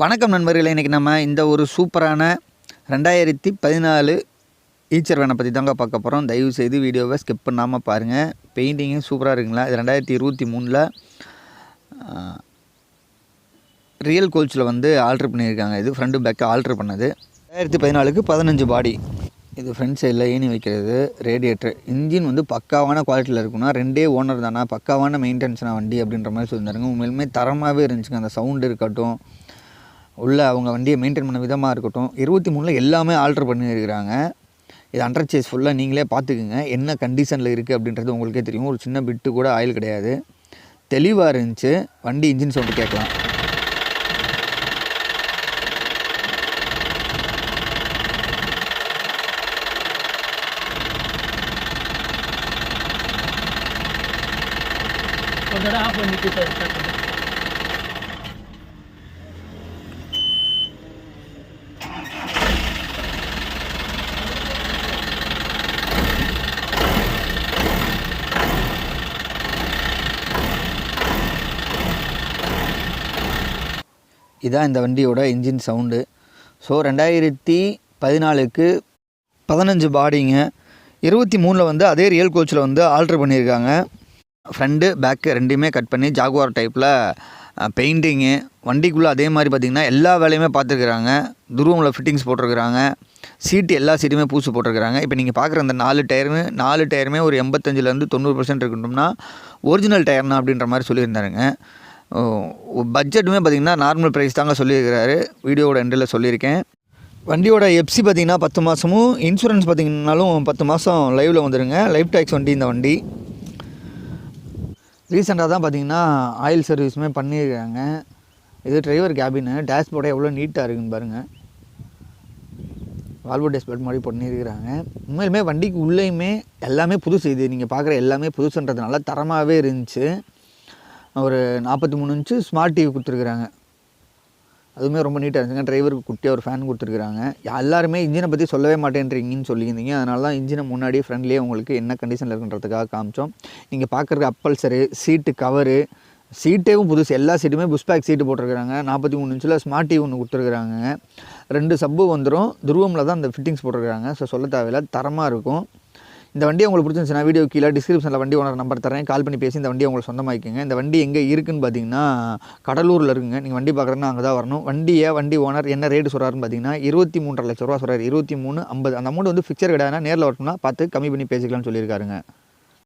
வணக்கம் நண்பர்களே இன்றைக்கி நம்ம இந்த ஒரு சூப்பரான ரெண்டாயிரத்தி பதினாலு ஈச்சர் வேனை பற்றி தாங்க பார்க்க போகிறோம் தயவு செய்து வீடியோவை ஸ்கிப் பண்ணாமல் பாருங்கள் பெயிண்டிங்கும் சூப்பராக இருக்குங்களா? இது ரெண்டாயிரத்தி இருபத்தி மூணில் ரியல் கோச்சில் வந்து ஆல்ட்ரு பண்ணியிருக்காங்க. இது ஃப்ரண்ட்டு பேக்கு ஆல்ட்ரு பண்ணது. ரெண்டாயிரத்தி பதினாலுக்கு பதினஞ்சு பாடி இது ஃப்ரண்ட் சைடில் ஏணி வைக்கிறது ரேடியேட்டர் இன்ஜின் வந்து பக்காவான குவாலிட்டியில் இருக்குன்னா ரெண்டே ஓனர் தானா? பக்காவான மெயின்டெனன்ஸான வண்டி அப்படின்ற மாதிரி சொல்லியிருந்தாருங்க. உண்மையிலுமே தரமாகவே இருந்துச்சுங்க. அந்த சவுண்டு இருக்கட்டும் உள்ள அவங்க வண்டியை மெயின்டைன் பண்ண விதமாக இருக்கட்டும் இருபத்தி மூணில் எல்லாமே ஆல்ட்ரு பண்ணியிருக்கிறாங்க. இது அண்டர் சேஸ் ஃபுல்லாக நீங்களே பார்த்துக்குங்க என்ன கண்டிஷனில் இருக்குது அப்படின்றது உங்களுக்கே தெரியும். ஒரு சின்ன பிட்டு கூட ஆயில் கிடையாது. தெளிவாக இருந்துச்சு. வண்டி இன்ஜின் சவுண்டு கேட்கலாம். ஆஃப் பண்ணிட்டு இதான் இந்த வண்டியோட இன்ஜின் சவுண்டு ஸோ ரெண்டாயிரத்தி பதினாலுக்கு பதினஞ்சு பாடிங்க இருபத்தி மூணில் வந்து அதே ரியல் கோச்சில் வந்து ஆல்ட்ரு பண்ணியிருக்காங்க. ஃப்ரண்ட்டு பேக்கு ரெண்டுமே கட் பண்ணி ஜாகுவார் டைப்பில் பெயிண்டிங்கு வண்டிக்குள்ளே அதே மாதிரி பார்த்திங்கன்னா எல்லா வேலையுமே பார்த்துருக்குறாங்க. துருவமில் ஃபிட்டிங்ஸ் போட்டிருக்கிறாங்க. சீட்டு எல்லா சீட்டுமே பூசு போட்டிருக்கிறாங்க. இப்போ நீங்கள் பார்க்குற அந்த நாலு டயருமே நாலு டயருமே ஒரு எண்பத்தஞ்சிலேருந்து தொண்ணூறு பர்சன்ட் இருக்கணும்னா ஒரிஜினல் டயர்னா அப்படின்ற மாதிரி சொல்லியிருந்தாருங்க. பட்ஜெட்டுமே பார்த்திங்கன்னா நார்மல் ப்ரைஸ் தாங்க சொல்லியிருக்கிறாரு. வீடியோவோட எண்டில் சொல்லியிருக்கேன். வண்டியோட எப்சி பார்த்திங்கன்னா பத்து மாதமும் இன்சூரன்ஸ் பார்த்திங்கனாலும் பத்து மாதம் லைவில் வந்துடுங்க லைஃப் டேக்ஸ் வண்டி இந்த வண்டி. ரீசெண்டாக தான் பார்த்தீங்கன்னா ஆயில் சர்வீஸுமே பண்ணியிருக்காங்க. இது டிரைவர் கேபினு டேஷ்போர்டே எவ்வளோ நீட்டாக இருக்குன்னு பாருங்கள் வால்வோ டேஷ்போர்ட் மாதிரி பண்ணியிருக்கிறாங்க. உண்மையிலுமே வண்டிக்கு உள்ளேயுமே எல்லாமே புதுசு. இது நீங்கள் பார்க்குற எல்லாமே புதுசுன்றதுனால தரமாகவே இருந்துச்சு. ஒரு நாற்பத்தி மூணு இன்ச்சு ஸ்மார்ட் டிவி கொடுத்துருக்குறாங்க. அதுவுமே ரொம்ப நீட்டாக இருந்துச்சுங்க. டிரைவருக்கு குட்டியாக ஒரு ஃபேன் கொடுத்துருக்குறாங்க. எல்லாருமே இன்ஜினை பற்றி சொல்லவே மாட்டேன்றீங்கன்னு சொல்லியிருந்தீங்க. அதனால தான் இன்ஜினை முன்னாடியே ஃப்ரெண்ட்லேயே உங்களுக்கு என்ன கண்டிஷனில் இருக்குன்றதுக்காக காமிச்சோம். நீங்கள் பார்க்குறது அப்பல்சரு சீட்டு கவரு சீட்டேவும் புதுசு. எல்லா சீட்டுமே புஷ் பேக் சீட்டு போட்டிருக்கிறாங்க. நாற்பத்தி மூணு இன்ச்சில் ஸ்மார்ட் டிவி ஒன்று கொடுத்துருக்குறாங்க ரெண்டு சப்பு வந்துடும் துருவமில் தான் அந்த ஃபிட்டிங்ஸ் போட்டிருக்கிறாங்க. ஸோ சொல்ல தேவையில்ல. தரமாக இருக்கும். இந்த வண்டி உங்களுக்கு பிடிச்சிருந்துச்சுன்னா வீடியோ கீழே டிஸ்கிரிப்ஷனில் வண்டி ஓனர் நம்பர் தரேன். கால் பண்ணி பேசி இந்த வண்டி உங்களுக்கு சொந்தமாக்கிங்க இந்த வண்டி எங்கே இருக்குன்னு பார்த்தீங்கன்னா கடலூரில் இருக்குங்க. நீங்கள் வண்டி பார்க்குறதுனா அங்கே தான் வரணும். வண்டியை வண்டி ஓனர் என்ன ரேட்டு சொல்கிறாருன்னு பார்த்தீங்கன்னா இருபத்தி மூன்றரை லட்ச ரூபா சொல்கிறார் இருபத்தி மூணு ஐம்பது. அந்த அமௌண்ட் வந்து ஃபிக்சர் கிடையாதுனா நேரில் வரணும்னா பார்த்து கம்மி பண்ணி பேசிக்கலாம்னு சொல்லியிருக்காருங்க.